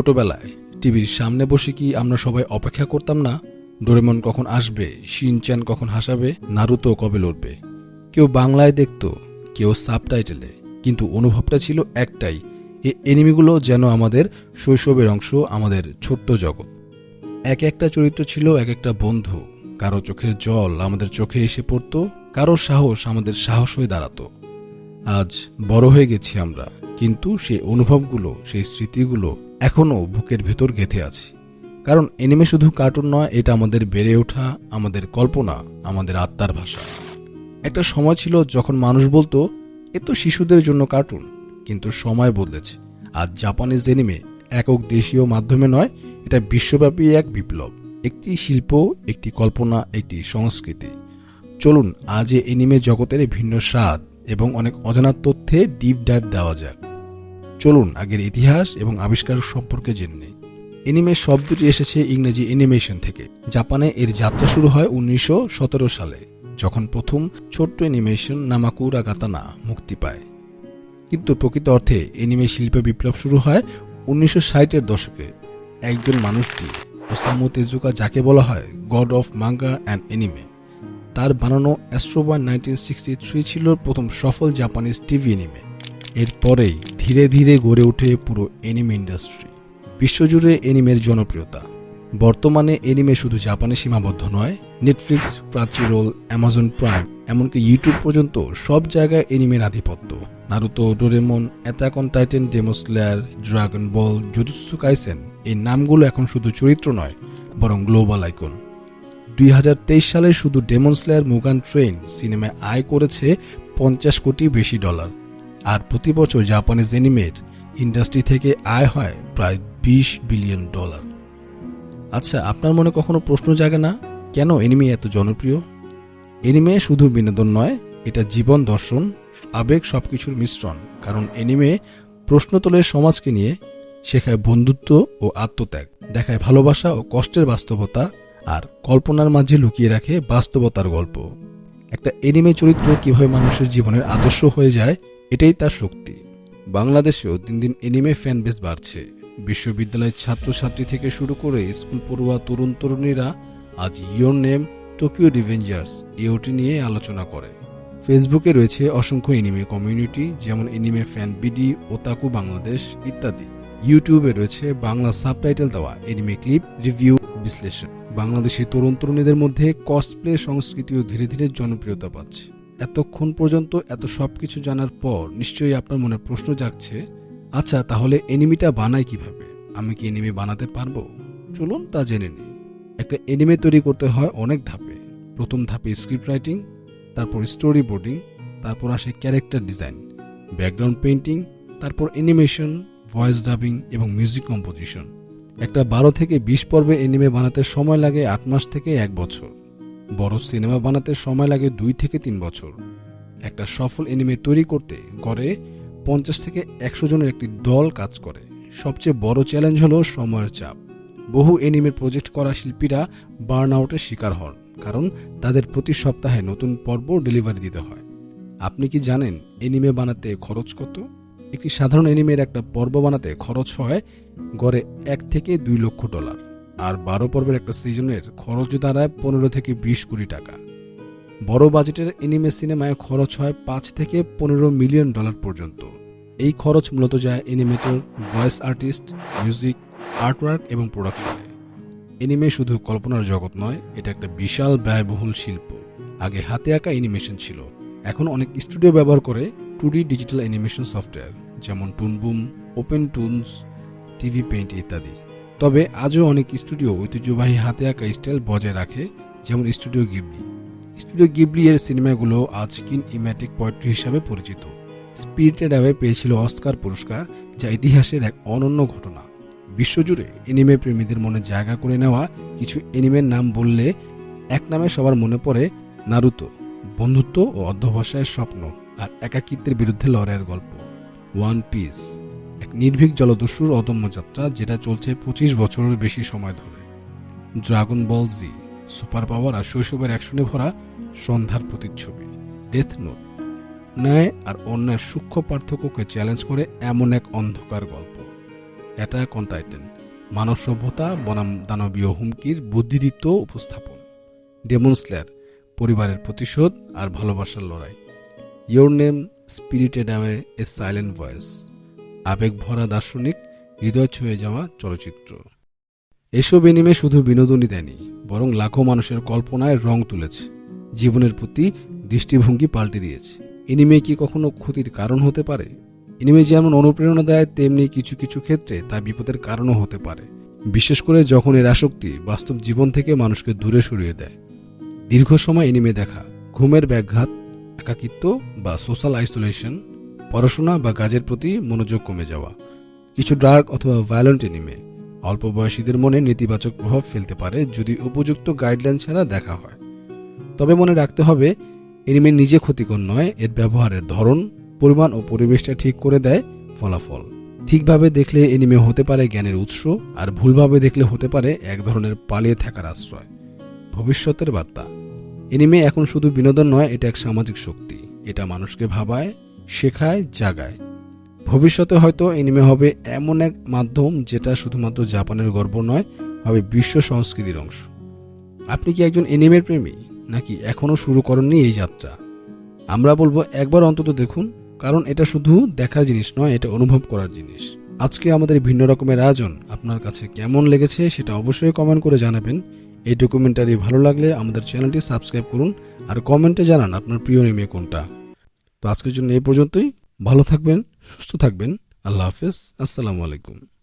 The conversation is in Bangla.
ছোটবেলায় টিভির সামনে বসে কি আমরা সবাই অপেক্ষা করতাম না? ডোরেমন কখন আসবে? শিনচ্যান কখন হাসাবে? নারুতো কবে লড়বে? কেউ বাংলায় দেখতো, কেউ সাবটাইটেলে, কিন্তু অনুভবটা ছিল একটাই, এই এনিমিগুলো যেন আমাদের শৈশবের অংশ, আমাদের ছোট্ট জগৎ। এক একটা চরিত্র ছিল এক একটা বন্ধু, কারও চোখের জল আমাদের চোখে এসে পড়তো, কারও সাহস আমাদের সাহস হয়ে দাঁড়াতো। আজ বড় হয়ে গেছি আমরা, কিন্তু সেই অনুভবগুলো, সেই স্মৃতিগুলো এখনও বুকের ভেতর গেঁথে আছে। কারণ এনিমে শুধু কার্টুন নয়, এটা আমাদের বেড়ে ওঠা, আমাদের কল্পনা, আমাদের আত্মার ভাষা। একটা সময় ছিল যখন মানুষ বলতো, এ তো শিশুদের জন্য কার্টুন। কিন্তু সময় বদলেছে। আজ জাপানিজ এনিমে একক দেশীয় মাধ্যমে নয়, এটা বিশ্বব্যাপী এক বিপ্লব। একটি শিল্প, একটি কল্পনা, একটি সংস্কৃতি। চলুন, আজ এনিমে জগতের ভিন্ন স্বাদ এবং অনেক অজানা তথ্যে ডিপ ডাইভ দেওয়া যাক। চলুন আগের ইতিহাস এবং আবিষ্কার সম্পর্কে জেনে এনিমে শব্দটি এসেছে ইংরেজি অ্যানিমেশন থেকে। জাপানে এর যাত্রা শুরু হয় উনিশশো সতেরো সালে, যখন প্রথম ছোট্ট অ্যানিমেশন নামাকুরা গাতানা মুক্তি পায়। কিন্তু প্রকৃত অর্থে এনিমে শিল্পে বিপ্লব শুরু হয় উনিশশো ষাটের দশকে। একজন মানুষ দিয়ে ওসামু তেজুকা যাকে বলা হয় god of manga and anime তার বানানো অ্যাস্ট্রোবান নাইনটিন সিক্সটি থ্রি ছিল প্রথম সফল জাপানিজ টিভি এনিমে এরপরেই ধীরে ধীরে গড়ে ওঠে পুরো এনিমে ইন্ডাস্ট্রি। বিশ্বজুড়ে এনিমের জনপ্রিয়তা। বর্তমানে এনিমে শুধু জাপানে সীমাবদ্ধ নয় নেটফ্লিক্স প্রাচীরোল অ্যামাজন প্রাইম এমনকি ইউটিউব পর্যন্ত সব জায়গায় এনিমের আধিপত্য। Naruto Doraemon Attack on Titan Demon Slayer Dragon Ball Jujutsu Kaisen এই নামগুলো এখন শুধু চরিত্র নয়, বরং গ্লোবাল আইকন দুই হাজার তেইশ সালে শুধু ডেমন স্লেয়ার মুগান ট্রেন সিনেমায় আয় করেছে পঞ্চাশ কোটি বেশি ডলার। আর প্রতি বছর জাপানিজ এনিমেট ইন্ডাস্ট্রি থেকে আয় হয় প্রায় বিশ বিলিয়ন ডলার আচ্ছা আপনার মনে কখনো প্রশ্ন জাগে না? কেন এনিমে এত জনপ্রিয়? এনিমে শুধু বিনোদন নয়, এটা জীবন দর্শন, আবেগ সবকিছুর মিশ্রণ। কারণ এনিমে প্রশ্ন তোলে সমাজকে নিয়ে শেখায় বন্ধুত্ব ও আত্মত্যাগ, দেখায় ভালোবাসা ও কষ্টের বাস্তবতা আর কল্পনার মাঝে লুকিয়ে রাখে বাস্তবতার গল্প। একটা এনিমে চরিত্র কীভাবে মানুষের জীবনের আদর্শ হয়ে যায়, এটাই তার শক্তি। বাংলাদেশেও দিন দিন এনিমে ফ্যান বেস বাড়ছে। বিশ্ববিদ্যালয়ের ছাত্রছাত্রী থেকে শুরু করে স্কুল পড়ুয়া তরুণ তরুণীরা আজ ইয়োর নেম টোকিও ডিভেঞ্জার্স ইওটি নিয়ে আলোচনা করে। ফেসবুকে রয়েছে অসংখ্য এনিমে কমিউনিটি, যেমন anime fan BD, otaku Bangladesh ইত্যাদি। ইউটিউবে রয়েছে বাংলা সাবটাইটেল দেওয়া এনিমে ক্লিপ, রিভিউ, বিশ্লেষণ। বাংলাদেশি তরুণ তরুণীদের মধ্যে কসপ্লে সংস্কৃতিও ধীরে ধীরে জনপ্রিয়তা পাচ্ছে। এতক্ষণ পর্যন্ত এত সবকিছু জানার পর নিশ্চয়ই আপনার মনে প্রশ্ন জাগছে আচ্ছা তাহলে এনিমিটা বানায় কীভাবে? আমি কি এনিমি বানাতে পারব? চলুন তা জেনে নিই। একটা এনিমে তৈরি করতে হয় অনেক ধাপে। প্রথম ধাপে স্ক্রিপ্ট রাইটিং তারপর স্টোরি বোর্ডিং তারপর আসে ক্যারেক্টার ডিজাইন ব্যাকগ্রাউন্ড পেইন্টিং তারপর অ্যানিমেশন ভয়েস ডাবিং এবং মিউজিক কম্পোজিশন একটা বারো থেকে বিশ পর্বে এনিমে বানাতে সময় লাগে আট মাস থেকে এক বছর। বড় সিনেমা বানাতে সময় লাগে দুই থেকে তিন বছর। একটা সফল এনিমে তৈরি করতে গড়ে পঞ্চাশ থেকে একশো জনের একটি দল কাজ করে। সবচেয়ে বড় চ্যালেঞ্জ হলো সময়ের চাপ। বহু এনিমের প্রজেক্ট করা শিল্পীরা বার্ন আউটের শিকার হন, কারণ তাদের প্রতি সপ্তাহে নতুন পর্ব ডেলিভারি দিতে হয়। আপনি কি জানেন এনিমে বানাতে খরচ কত? একটি সাধারণ এনিমের একটা পর্ব বানাতে খরচ হয় গড়ে এক থেকে দুই লক্ষ ডলার। আর বারো পর্বের একটা সিজনের খরচ দাঁড়ায় পনেরো থেকে বিশ কোটি টাকা। বড় বাজেটের এনিমে সিনেমায় খরচ হয় পাঁচ থেকে পনেরো মিলিয়ন ডলার পর্যন্ত। এই খরচ মূলত যায় animator voice artist, music, artwork এবং প্রোডাকশনে। এনিমে শুধু কল্পনার জগৎ নয়, এটা একটা বিশাল ব্যয়বহুল শিল্প। আগে হাতে আঁকা অ্যানিমেশন ছিল। এখন অনেক স্টুডিও ব্যবহার করে টু ডিজিটাল অ্যানিমেশন সফটওয়্যার যেমন Toon Boom OpenToonz TVPaint ইত্যাদি। তবে আজও অনেক স্টুডিও ঐতিহ্যবাহী হাতে আঁকা স্টাইল বজায় রাখে, যেমন স্টুডিও গিবলি স্টুডিও গিবলি এর সিনেমাগুলো আজ কিন ইম্যাটিক পোয়েট্রি হিসাবে পরিচিত। স্পিরিটেড অ্যাওয়ে পেয়েছিল অস্কার পুরস্কার, যা ইতিহাসের এক অনন্য ঘটনা। বিশ্বজুড়ে এনিমে প্রেমীদের মনে জায়গা করে নেওয়া কিছু এনিমের নাম বললে এক নামে সবার মনে পড়ে নারুতো বন্ধুত্ব ও অধ্যবসায়ের স্বপ্ন। আর একাকিত্বের বিরুদ্ধে লড়াইয়ের গল্প। ওয়ান পিস এক নির্ভীক জলদস্যুর অদম্য যাত্রা যেটা চলছে পঁচিশ বছরের বেশি সময় ধরে। ড্রাগন বল জি সুপার পাওয়ার আর শৈশবের অ্যাকশনে ভরা সন্ধ্যার প্রতিচ্ছবি ডেথ নোট ন্যায় আর অন্যায়ের সূক্ষ্ম পার্থক্যকে চ্যালেঞ্জ করে এমন এক অন্ধকার গল্প। অ্যাটাক অন টাইটেন মানব সভ্যতা, বনাম দানবীয় হুমকির বুদ্ধিদীপ্ত উপস্থাপন। ডেমন স্ল্যার পরিবারের প্রতিশোধ আর ভালোবাসার লড়াই। Your name spirited away a silent voice আবেগ ভরা দার্শনিক হৃদয় ছুঁয়ে যাওয়া চলচ্চিত্র। এসব এনিমে শুধু বিনোদনই দেয়নি, বরং লাখো মানুষের কল্পনায় রং তুলেছে, জীবনের প্রতি দৃষ্টিভঙ্গি পাল্টে দিয়েছে। এনিমে কি কখনো ক্ষতির কারণ হতে পারে? এনিমে যেমন অনুপ্রেরণা দেয়, তেমনি কিছু কিছু ক্ষেত্রে তা বিপদের কারণও হতে পারে। বিশেষ করে যখন এর আসক্তি বাস্তব জীবন থেকে মানুষকে দূরে সরিয়ে দেয়। দীর্ঘ সময় এনিমে দেখা, ঘুমের ব্যাঘাত একাকিত্ব বা সোশ্যাল আইসোলেশন, পড়াশোনা বা কাজের প্রতি মনোযোগ কমে যাওয়া, কিছু ডার্ক অথবা ভায়োলেন্ট এনিমে, অল্প বয়সীদের মনে নেতিবাচক প্রভাব ফেলতে পারে যদি উপযুক্ত গাইডলাইন ছাড়া দেখা হয়। তবে মনে রাখতে হবে, এনিমে নিজে ক্ষতিকর নয়, এর ব্যবহারের ধরন, পরিমাণ ও পরিবেশটা ঠিক করে দেয় ফলাফল। ঠিকভাবে দেখলে এনিমে হতে পারে জ্ঞানের উৎস, আর ভুলভাবে দেখলে হতে পারে এক ধরনের পালিয়ে থাকার আশ্রয়। ভবিষ্যতের বার্তা। এনিমে এখন শুধু বিনোদন নয়, এটা এক সামাজিক শক্তি। এটা মানুষকে ভাবায়, শেখায়, জাগায়। ভবিষ্যতে হয়তো এনিমে হবে এমন এক মাধ্যম যেটা শুধুমাত্র জাপানের গর্ব নয়, হবে বিশ্ব সংস্কৃতির অংশ। আপনি কি একজন এনিমের প্রেমী, নাকি এখনও শুরু করেননি এই যাত্রা? আমরা বলব একবার অন্তত দেখুন, কারণ এটা শুধু দেখার জিনিস নয়, এটা অনুভব করার জিনিস। আজকে আমাদের ভিন্ন রকমের আয়োজন আপনার কাছে কেমন লেগেছে সেটা অবশ্যই কমেন্ট করে জানাবেন। এই ডকুমেন্টারি ভালো লাগলে আমাদের চ্যানেলটি সাবস্ক্রাইব করুন আর কমেন্টে জানান আপনার প্রিয় নেমে কোনটা। তো আজকের জন্য এই পর্যন্তই। ভালো থাকবেন, সুস্থ থাকবেন। আল্লাহ হাফেজ। আসসালামু আলাইকুম।